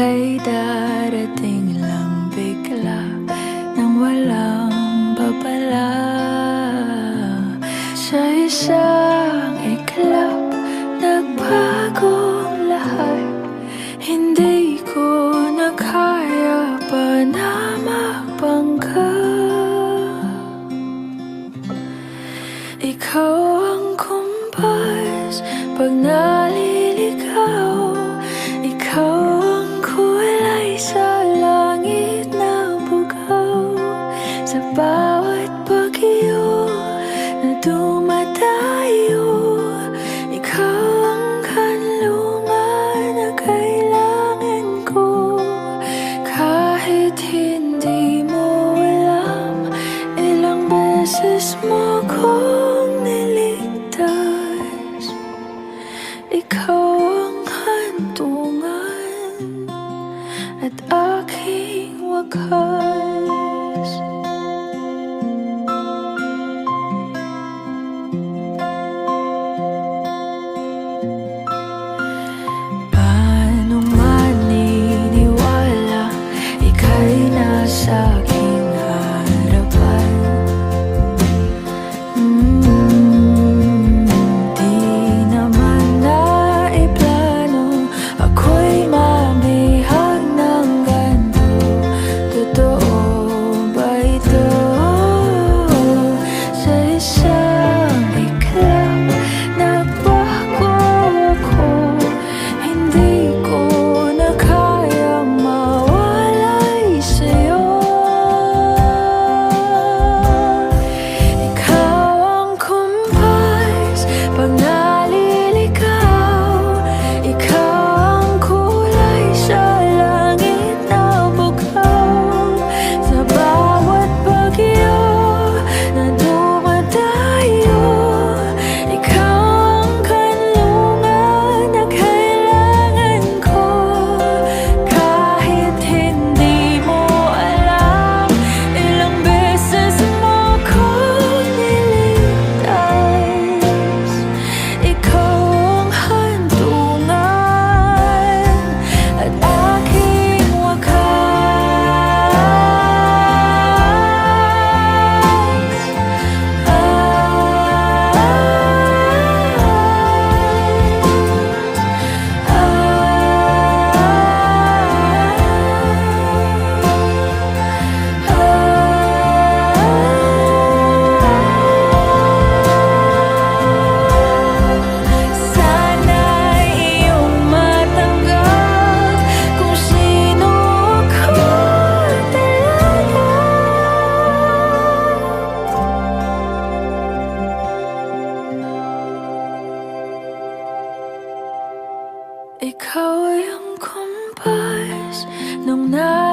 kay darating lang bigla Nang walang babala. Sa isang iklap Nagbagong lahat. Hindi ko na kaya pa na magbangga. Ikaw ang kumpas Pag naliligaw. Ikaw ay ang kumpas ng nais